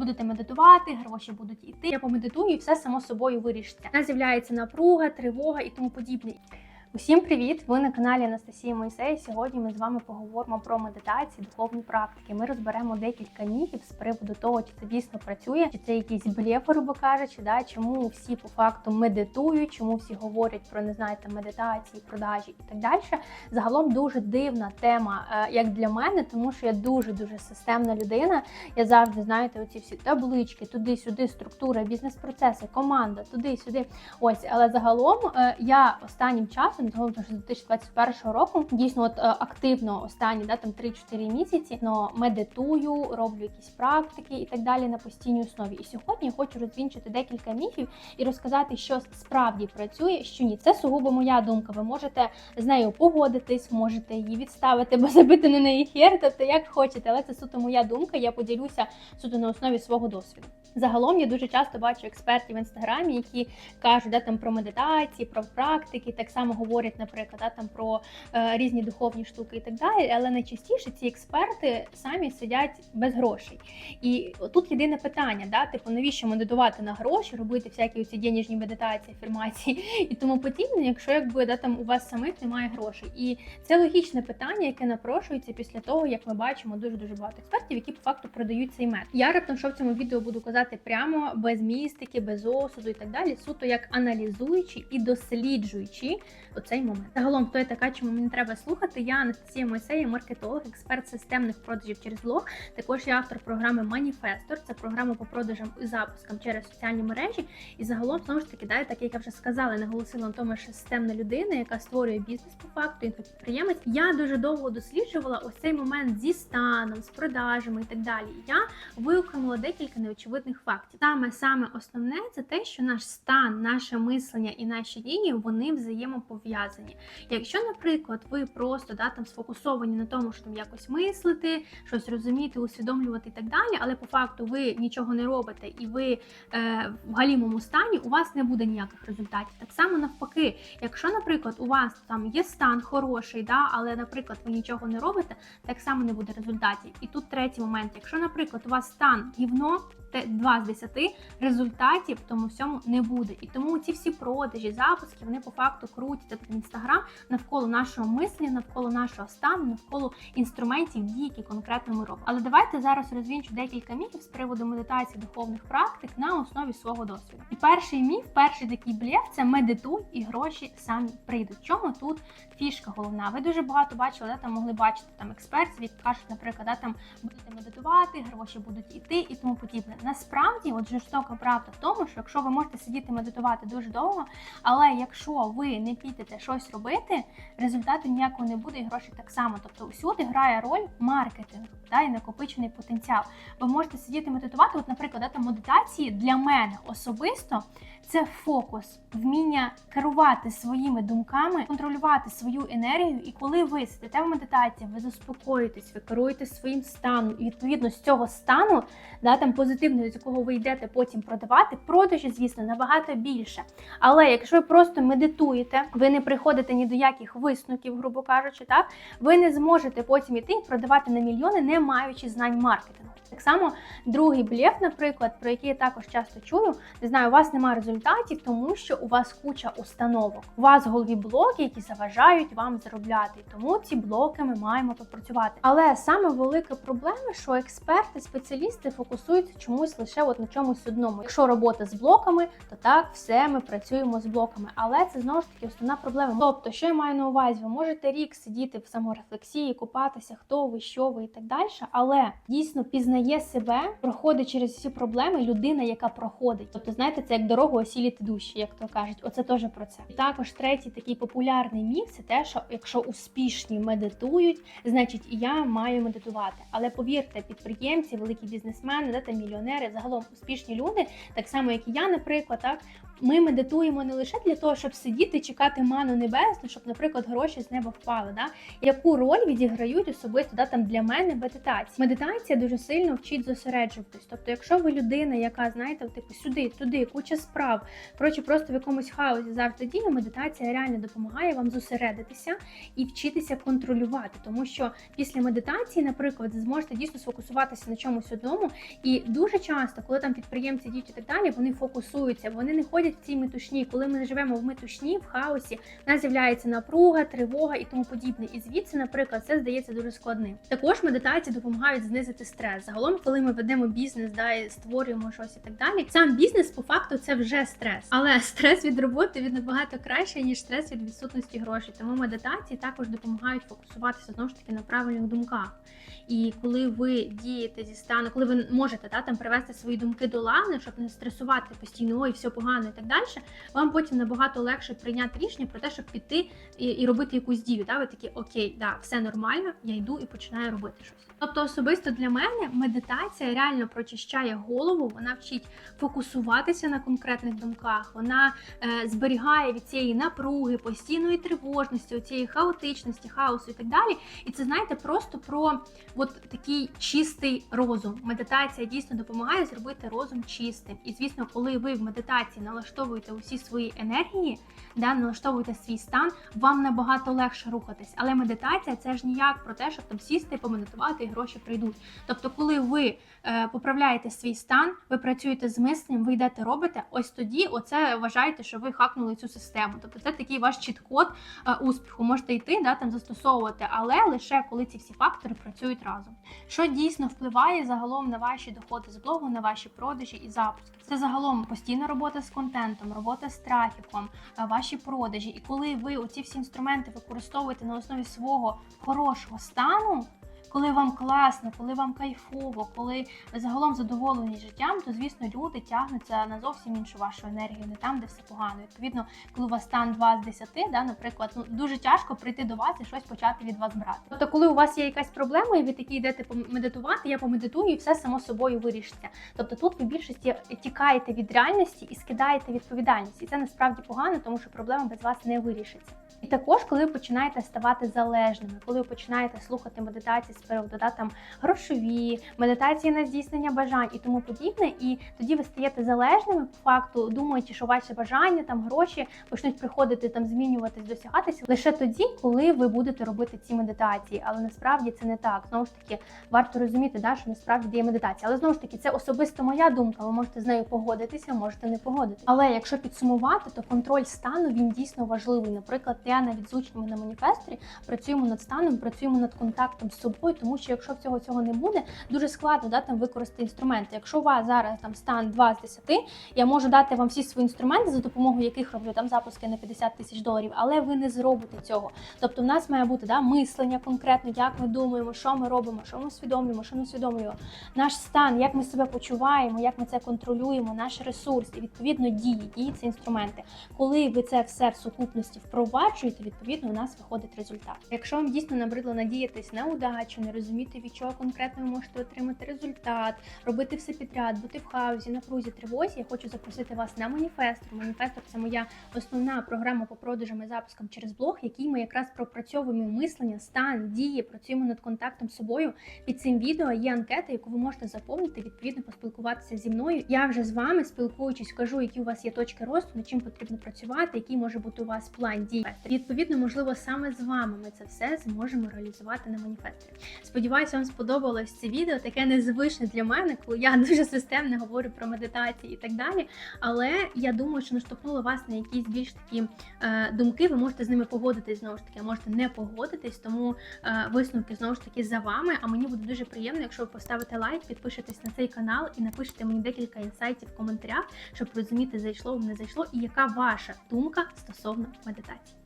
Будете медитувати, гроші будуть іти. Я помедитую, і все само собою вирішиться. Вона з'являється напруга, тривога і тому подібне. Усім привіт! Ви на каналі Анастасії Мойсей. Сьогодні ми з вами поговоримо про медитації, духовні практики. Ми розберемо декілька міфів з приводу того, чи це дійсно працює, чи це якийсь блєф, грубо кажучи, да чому всі по факту медитують, чому всі говорять про не знаєте медитації, продажі і так далі. Загалом дуже дивна тема, е, як для мене, тому що я дуже дуже системна людина. Я завжди знаєте, оці всі таблички, туди-сюди, структура, бізнес-процеси, команда, туди-сюди. Ось, але загалом е, я останнім часом, загалом з 2021 року, дійсно от е, активно останні да, там 3-4 місяці, но медитую, роблю якісь практики і так далі на постійній основі. І сьогодні я хочу розвінчити декілька міфів і розказати, що справді працює, що ні. Це сугубо моя думка. Ви можете з нею погодитись, можете її відставити, бо забити на неї хер, тобто як хочете, але це суто моя думка. Я поділюся суто на основі свого досвіду. Загалом я дуже часто бачу експертів в інстаграмі, які кажуть да, там про медитації, про практики, так само говорять, наприклад, да, там про е, різні духовні штуки і так далі. Але найчастіше ці експерти самі сидять без грошей. І тут єдине питання: да, типу, навіщо медитувати на гроші, робити всякі ці денежні медитації, афірмації і тому подібне, якщо якби да, там у вас самих немає грошей. І це логічне питання, яке напрошується після того, як ми бачимо дуже дуже багато експертів, які по факту продають цей метод. Я раптом, що в цьому відео буду казати прямо без містики, без осуду і так далі, суто як аналізуючи і досліджуючи оцей момент. Загалом, хто я така, чому мені треба слухати? Я Анастасія Мойсея, маркетолог, експерт системних продажів через блог. Також я автор програми Маніфестор. Це програма по продажам і запускам через соціальні мережі. І загалом знову ж таки, да, так як я вже сказала, наголосила на тому, що системна людина, яка створює бізнес по факту, інфопідприємець. Я дуже довго досліджувала ось цей момент зі станом, з продажами і так далі. Я виокремила декілька неочевидних фактів. Саме саме основне це те, що наш стан, наше мислення і наші дії вони взаємопов'язані. Якщо, наприклад, ви просто да, там сфокусовані на тому, що там якось мислити, щось розуміти, усвідомлювати і так далі, але по факту ви нічого не робите і ви е, в галімому стані, у вас не буде ніяких результатів. Так само навпаки, якщо, наприклад, у вас там є стан хороший, да, але, наприклад, ви нічого не робите, так само не буде результатів. І тут третій момент: якщо, наприклад, у вас стан гівно, 2 з 10 результатів в тому всьому не буде. І тому ці всі продажі, запуски, вони по факту крутять інстаграм навколо нашого мислення, навколо нашого стану, навколо інструментів дій, які конкретно ми робимо. Але давайте зараз розвінчу декілька міфів з приводу медитації духовних практик на основі свого досвіду. І перший міф, перший такий блєв це медитуй і гроші самі прийдуть. Чому тут фішка головна? Ви дуже багато бачили, да, там могли бачити там експертів, які кажуть, наприклад, да, там будете медитувати, гроші будуть іти і тому подібне. Насправді, от жорстока правда в тому, що якщо ви можете сидіти медитувати дуже довго, але якщо ви не підете щось робити, результату ніякого не буде, і грошей так само. Тобто усюди грає роль маркетинг та і накопичений потенціал. Ви можете сидіти медитувати. От, наприклад, там медитації для мене особисто це фокус, вміння керувати своїми думками, контролювати свою енергію. І коли ви сидите в медитації, ви заспокоїтесь, ви керуєте своїм станом, і відповідно з цього стану, да, там позитивного, з якого ви йдете потім продавати, продажі, звісно, набагато більше. Але якщо ви просто медитуєте, ви не приходите ні до яких висновків, грубо кажучи, так ви не зможете потім іти продавати на мільйони, не маючи знань маркетингу. Так само другий блєф, наприклад, про який я також часто чую, не знаю, у вас немає результатів, тому що у вас куча установок. У вас в голові блоки, які заважають вам заробляти. Тому ці блоки ми маємо попрацювати. Але саме велика проблема, що експерти, спеціалісти фокусуються чомусь лише от на чомусь одному. Якщо робота з блоками, то так все ми працюємо з блоками. Але це знову ж таки основна проблема. Тобто, що я маю на увазі, ви можете рік сидіти в саморефлексії, купатися, хто ви, що ви і так далі, але дійсно пізнає себе, проходить через всі проблеми людина, яка проходить. Тобто, знаєте, це як дорогу осіліти душі, як то кажуть. Оце теж про це. І також третій такий популярний міф це те, що якщо успішні медитують, значить і я маю медитувати. Але повірте, підприємці, великі бізнесмени, де та мільйонери, загалом успішні люди, так само як і я, наприклад, так. Ми медитуємо не лише для того, щоб сидіти, чекати ману небесну, щоб, наприклад, гроші з неба впали. Да? Яку роль відіграють особисто да, там для мене медитації? Медитація дуже сильно вчить зосереджуватись. Тобто, якщо ви людина, яка знаєте, типу сюди, туди, куча справ, коротше, просто в якомусь хаосі завжди діє, медитація реально допомагає вам зосередитися і вчитися контролювати, тому що після медитації, наприклад, зможете дійсно сфокусуватися на чомусь одному, і дуже часто, коли там підприємці діють і так далі, вони фокусуються, вони не ходять в цій метушні. Коли ми живемо в метушні, в хаосі, в нас з'являється напруга, тривога і тому подібне. І звідси, наприклад, це здається дуже складним. Також медитації допомагають знизити стрес. Загалом, коли ми ведемо бізнес, да і створюємо щось і так далі. Сам бізнес по факту це вже стрес, але стрес від роботи він набагато краще ніж стрес від відсутності грошей. Тому медитації також допомагають фокусуватися знову ж таки на правильних думках. І коли ви дієте зі стану, коли ви можете та, там привести свої думки до ладу, щоб не стресувати постійно, ой, все погано і так далі, вам потім набагато легше прийняти рішення про те, щоб піти і, і робити якусь дію. Та? Ви такі, окей, да, все нормально, я йду і починаю робити щось. Тобто, особисто для мене медитація реально прочищає голову, вона вчить фокусуватися на конкретних думках, вона е, зберігає від цієї напруги, постійної тривожності, цієї хаотичності, хаосу і так далі. І це знаєте, просто про от такий чистий розум. Медитація дійсно допомагає зробити розум чистим. І звісно, коли ви в медитації налаштовуєте усі свої енергії, да, налаштовуєте свій стан, вам набагато легше рухатись. Але медитація це ж ніяк про те, щоб там сісти, помедитувати і гроші прийдуть. Тобто, коли ви е, поправляєте свій стан, ви працюєте з мисленням, ви йдете робите, ось тоді оце вважаєте, що ви хакнули цю систему. Тобто це такий ваш чіт-код е, успіху. Можете йти, да, там застосовувати, але лише коли ці всі фактори працюють. Що дійсно впливає загалом на ваші доходи з блогу, на ваші продажі і запуски? Це загалом постійна робота з контентом, робота з трафіком, е, ваші продажі. І коли ви оці всі інструменти використовуєте на основі свого хорошого стану. Коли вам класно, коли вам кайфово, коли ви загалом задоволені життям, то звісно люди тягнуться на зовсім іншу вашу енергію, не там, де все погано. Відповідно, коли у вас стан 2 з 10, да, наприклад, ну дуже тяжко прийти до вас і щось почати від вас брати. Тобто, коли у вас є якась проблема, і ви такі йдете помедитувати, я помедитую, і все само собою вирішиться. Тобто тут ви більшості тікаєте від реальності і скидаєте відповідальність, і це насправді погано, тому що проблема без вас не вирішиться. І також, коли ви починаєте ставати залежними, коли ви починаєте слухати медитації да, там грошові, медитації на здійснення бажань і тому подібне, і тоді ви стаєте залежними по факту, думаючи, що ваші бажання, там гроші почнуть приходити там, змінюватись, досягатися лише тоді, коли ви будете робити ці медитації. Але насправді це не так. Знову ж таки, варто розуміти, да, що насправді є медитація. Але знову ж таки, це особисто моя думка. Ви можете з нею погодитися, можете не погодитися. Але якщо підсумувати, то контроль стану він дійсно важливий. Наприклад, я навіть з учнями на маніфесторі працюємо над станом, працюємо над контактом з собою, тому що якщо всього цього не буде, дуже складно да, там використати інструменти. Якщо у вас зараз там стан 2 з 10, я можу дати вам всі свої інструменти, за допомогою яких роблю там запуски на 50 тисяч доларів, але ви не зробите цього. Тобто, в нас має бути да, мислення конкретно, як ми думаємо, що ми робимо, що ми усвідомлюємо, що не усвідомлюємо, наш стан, як ми себе почуваємо, як ми це контролюємо, наш ресурс і відповідно дії. Дії це інструменти. Коли ви це все в сукупності впроваджуєте, відповідно у нас виходить результат. Якщо вам дійсно набридло надіятись на удачу, не розуміти, від чого конкретно ви можете отримати результат, робити все підряд, бути в хаосі, напрузі, тривозі, я хочу запросити вас на маніфестор. Маніфестор це моя основна програма по продажам і запускам через блог, який ми якраз пропрацьовуємо мислення, стан, дії, працюємо над контактом з собою. Під цим відео є анкета, яку ви можете заповнити, відповідно поспілкуватися зі мною. Я вже з вами спілкуючись, кажу, які у вас є точки росту, над чим потрібно працювати, який може бути у вас план дій. Відповідно, можливо, саме з вами ми це все зможемо реалізувати на маніфесторі. Сподіваюся, вам сподобалось це відео, таке незвичне для мене, коли я дуже системно говорю про медитації і так далі. Але я думаю, що наштовхнуло вас на якісь більш такі е, думки. Ви можете з ними погодитись знову ж таки, а можете не погодитись, тому е, висновки знову ж таки за вами. А мені буде дуже приємно, якщо ви поставите лайк, підпишетесь на цей канал і напишете мені декілька інсайтів в коментарях, щоб розуміти, зайшло не зайшло, і яка ваша думка стосовно медитації.